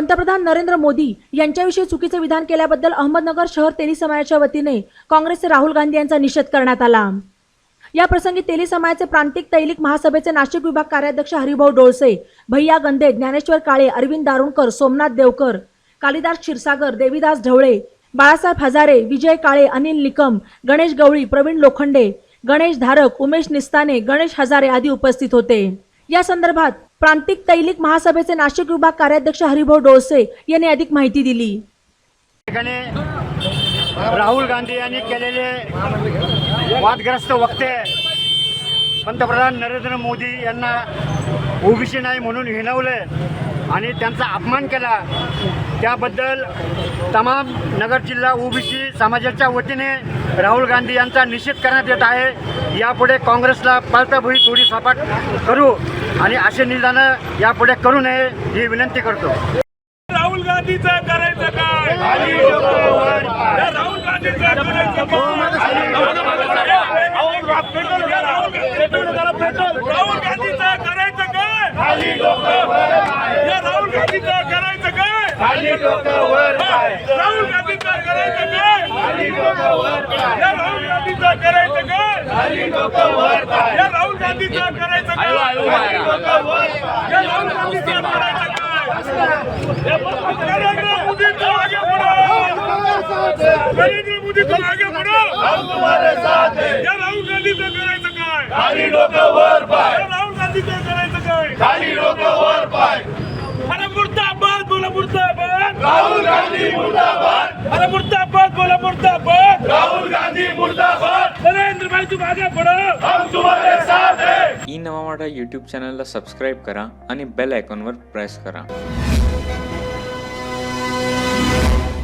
पंतप्रधान नरेंद्र मोदी यांच्याविषयी चुकीचे विधान केल्याबद्दल अहमदनगर शहर तेली समाजाच्या वतीने काँग्रेसचे राहुल गांधी यांचा निषेध करण्यात आला. या प्रसंगी तेली समाजाचे प्रांतिक तैलिक महासभेचे नाशिक विभाग कार्याध्यक्ष हरिभाऊ डोळसे भैया गंदे ज्ञानेश्वर काळे अरविंद दारुणकर सोमनाथ देवकर कालिदास क्षीरसागर देवीदास ढवळे बाळासाहेब हजारे विजय काळे अनिल निकम गणेश गवळी प्रवीण लोखंडे गणेश धारक उमेश निस्ताने गणेश हजारे आदी उपस्थित होते. या संदर्भात प्रांतिक तैलिक महासभेचे नाशिक विभाग कार्याध्यक्ष हरिभाऊ डोळसे यांनी अधिक माहिती दिली. ठिकाणी राहुल गांधी यांनी केलेले वादग्रस्त वक्ते पंतप्रधान नरेंद्र मोदी यांना ओबीसी नाही म्हणून हिणवले. आणि त्यांचा अपमान केला. त्याबद्दल तमाम नगर जिल्हा ओबीसी समाजाच्या वतीने राहुल गांधी यांचा निषेध करण्यात येत आहे. यापुढे काँग्रेसला पळताभुई थोडी सपाट करू आणि असे निदानं यापुढे करू नये ही विनंती करतो. राहुल गांधीचा करायचं काय? राहुल गांधीचा करायचं काय राहुल गा- पेट्रोल घ्या, राहुल गा- पेट्रोल जरा पेट्रोल. राहुल गांधीचा करायचं काय या राहुल गांधीचा करायचं काय राहुल गांधीचा करायचं काय या राहुल गांधीचा करायचं काय या राहुल गांधीचा करायचं काय या राहुल गांधीचा करायचं काय नरेंद्र आगे बढ़ो नरेंद्र आगे बढ़ो हम तुम्हारे साथ हैं. या राहुल गांधी तो करायचं काय खाली डोकं वर पाय. या राहुल गांधी तो करायचं काय खाली डोकं वर पाय अरे मुर्दाबाद बोला मुर्दाबाद राहुल गांधी मुर्दाबाद अरे मुर्दाबाद। राहुल गांधी मुर्दाबाद। नरेंद्र भाई तुम आगे बढ़ो हम तुम्हारे साथ हैं। ई नवा मराठा यूट्यूब चॅनलला सबस्क्राईब करा आणि बेल आयकॉनवर प्रेस करा.